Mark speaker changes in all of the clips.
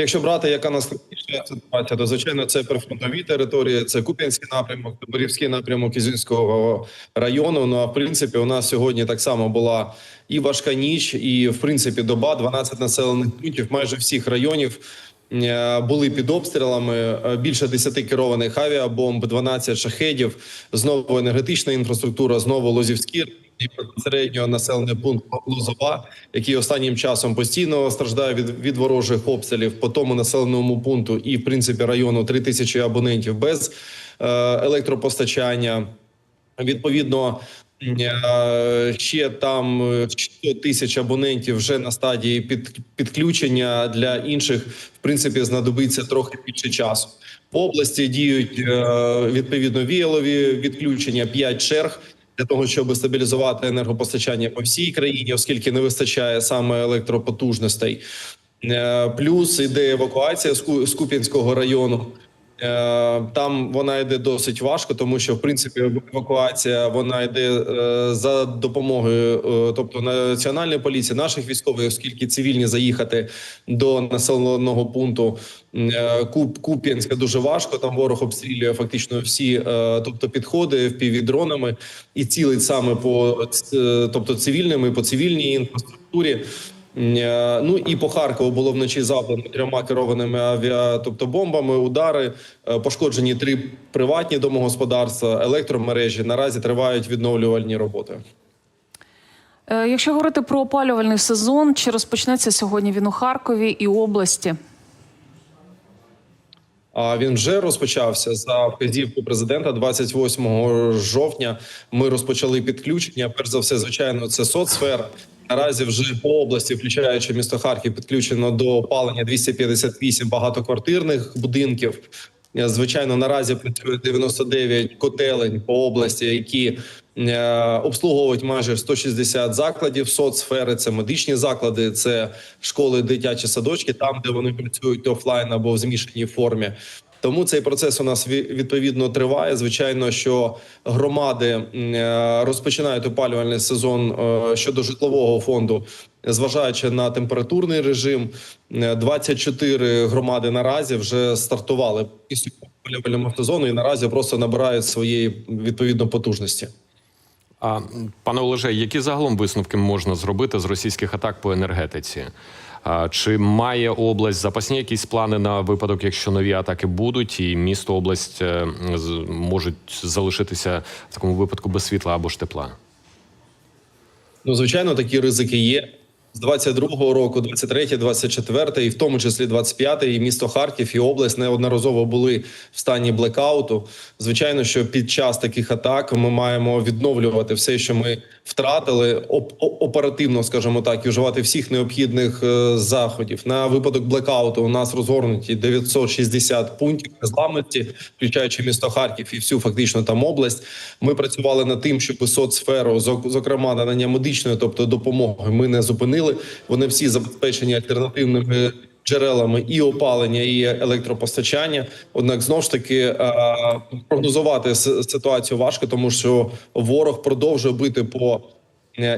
Speaker 1: Якщо брати, яка найскладніша ситуація, то звичайно це прифронтові території, це Куп'янський напрямок, Борівський напрямок Ізюмського району. Ну а в принципі, у нас сьогодні так само була і важка ніч, і в принципі доба 12 населених пунктів майже всіх районів. е, Були під обстрілами е, більше 10 керованих авіабомб, 12 шахедів, знову енергетична інфраструктура, знову Лозівський і безпосередньо населений пункт Лозова, який останнім часом постійно страждає від, від ворожих обстрілів по тому населеному пункту, і в принципі району 3 тисячі абонентів без е, електропостачання. Відповідно, е, ще там е, 100 тисяч абонентів вже на стадії під, підключення для інших, в принципі, знадобиться трохи більше часу. По області діють е, відповідно віялові відключення 5 черг для того, щоб стабілізувати енергопостачання по всій країні, оскільки не вистачає саме електропотужностей. Е, Плюс іде евакуація з Ку- з Куп'янського району. Е, Там вона йде досить важко, тому що в принципі евакуація вона йде е, за допомогою, е, тобто національної поліції, наших військових, оскільки цивільні заїхати до населеного пункту Куп Куп'янська дуже важко. Там ворог обстрілює фактично всі, тобто підходи впівдронами і цілить саме по тобто цивільними по цивільній інфраструктурі. Е, Ну і по Харкову було вночі завдано трьома керованими авіа, тобто бомбами, удари, Е, пошкоджені три приватні домогосподарства, електромережі. Наразі тривають відновлювальні роботи.
Speaker 2: Е, Якщо говорити про опалювальний сезон, чи розпочнеться сьогодні він у Харкові і області?
Speaker 1: А він вже розпочався за вказівку президента. 28 жовтня ми розпочали підключення. Перш за все, звичайно, це соцсфера. Наразі вже по області, включаючи місто Харків, підключено до опалення 258 багатоквартирних будинків. Е, Звичайно, наразі працює 99 котелень по області, які е, обслуговують майже 160 закладів соцсфери. Це медичні заклади, це школи, дитячі садочки, там де вони працюють офлайн або в змішаній формі. Тому цей процес у нас ві- відповідно триває. Звичайно, що громади е, розпочинають опалювальний сезон е, щодо житлового фонду, зважаючи на температурний режим. Е, 24 громади наразі вже стартували після опалювального сезону і наразі просто набирають своєї відповідно потужності.
Speaker 3: А пане Олеже, які загалом висновки можна зробити з російських атак по енергетиці? Чи має область запасні якісь плани на випадок, якщо нові атаки будуть, і місто область е, можуть залишитися в такому випадку без світла або ж тепла?
Speaker 1: Ну, звичайно, такі ризики є. З 22-го року, 23-й, 24-й, і в тому числі 25-й, і місто Харків і область неодноразово були в стані блекауту. Звичайно, що під час таких атак ми маємо відновлювати все, що ми втратили, оперативно, скажімо так, і вживати всіх необхідних е, заходів. На випадок блекауту у нас розгорнуті 960 пунктів незламності, включаючи місто Харків і всю фактично там область. Ми працювали над тим, щоб соцсферу, зок- зокрема надання медичної, тобто допомоги, ми не зупинили. Вони всі забезпечені альтернативними. Джерелами і опалення, і електропостачання. Однак знову ж таки прогнозувати ситуацію важко, тому що ворог продовжує бити по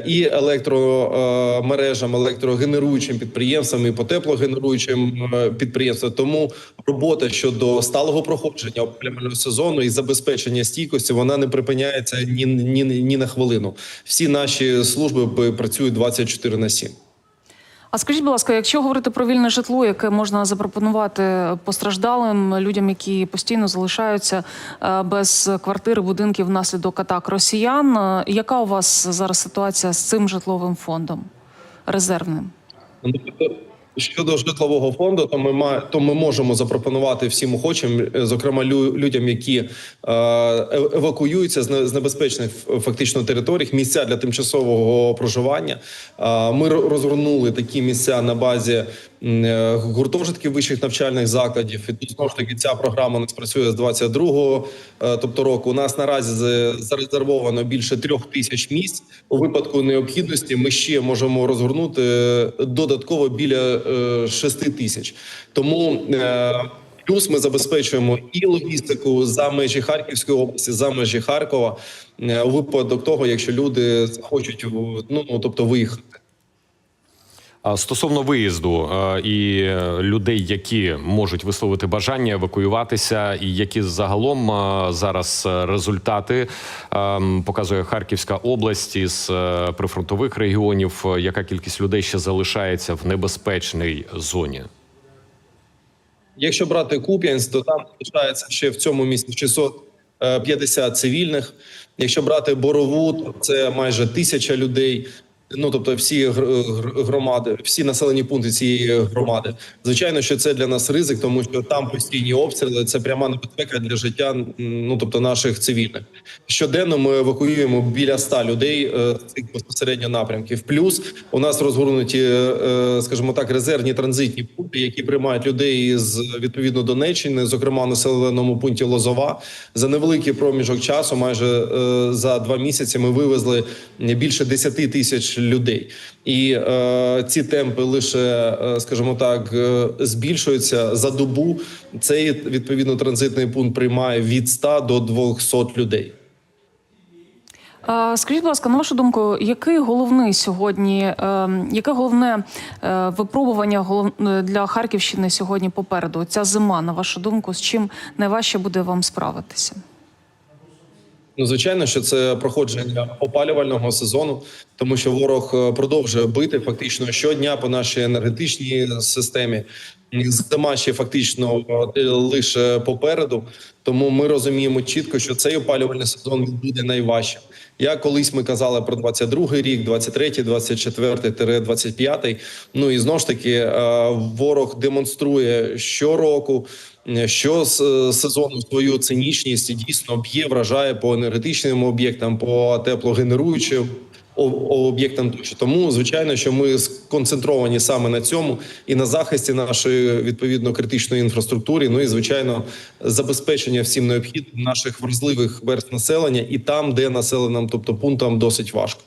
Speaker 1: і електромережам, електрогенеруючим підприємствам, і по теплогенеруючим е, підприємствам. Тому робота щодо сталого проходження опалювального сезону і забезпечення стійкості вона не припиняється ні, ні, ні на хвилину. Всі наші служби працюють 24 на 7.
Speaker 2: А скажіть, будь ласка, якщо говорити про вільне житло, яке можна запропонувати постраждалим людям, які постійно залишаються е, без квартири, будинків внаслідок атак росіян, е, яка у вас зараз ситуація з цим житловим фондом резервним?
Speaker 1: Щодо житлового фонду, то ми ма- то ми можемо запропонувати всім охочим, е, зокрема лю- людям, які е, евакуюються з не- з небезпечних фактично територій, місця для тимчасового проживання. Е, Ми ро- розгорнули такі місця на базі гуртожитків вищих навчальних закладів. І знову ж таки ця програма у нас працює з 22-го, е, тобто року. У нас наразі зарезервовано більше трьох тисяч місць. У випадку необхідності ми ще можемо розгорнути е, додатково біля е, шести тисяч. Тому е, плюс ми забезпечуємо і логістику за межі Харківської області, за межі Харкова е, у випадок того, якщо люди захочуть в- ну тобто виїхати.
Speaker 3: Стосовно виїзду е, і е, людей, які можуть висловити бажання евакуюватися, і які загалом е, зараз результати е, показує Харківська область із прифронтових регіонів, яка кількість людей ще залишається в небезпечній зоні.
Speaker 1: Якщо брати Куп'янськ, то там залишається ще в цьому місці 650 цивільних. Якщо брати Борову, то це майже тисяча людей. Ну тобто, всі гр- гр- громади, всі населені пункти цієї громади. Звичайно, що це для нас ризик, тому що там постійні обстріли. Це пряма небезпека для життя. Ну тобто наших цивільних. Щоденно ми евакуюємо біля 100 людей е, з цих безпосередньо напрямків. Плюс у нас розгорнуті, е, скажімо так, резервні транзитні пункти, які приймають людей з відповідно Донеччини, зокрема населеному пункті Лозова. За невеликий проміжок часу, майже е, за два місяці, ми вивезли більше 10 тисяч людей. І е, ці темпи лише, е, скажімо так, е, збільшуються за добу. Цей відповідно транзитний пункт приймає від 100 до 200 людей.
Speaker 2: Скажіть, будь ласка, на вашу думку, який головний сьогодні, е, яке головне випробування для Харківщини сьогодні попереду? Ця зима, на вашу думку, з чим найважче буде вам справитися?
Speaker 1: Ну, звичайно, що це проходження опалювального сезону, тому що ворог е, продовжує бити фактично щодня по нашій енергетичній системі. Зима ще фактично е, лише попереду. Тому ми розуміємо чітко, що цей опалювальний сезон буде найважчим. Я колись ми казали про 22-й рік, 23-й, 24-й, 25-й. Ну і знову ж таки, е, ворог демонструє щороку, що з е, сезону свою цинічність дійсно б'є, вражає по енергетичним об'єктам, по теплогенеруючим об'єктам тощо. Тому звичайно, що ми сконцентровані саме на цьому і на захисті нашої відповідно критичної інфраструктури. Ну і звичайно, забезпечення всім необхідним наших вразливих верст населення і там, де населеним, тобто пунктам досить важко.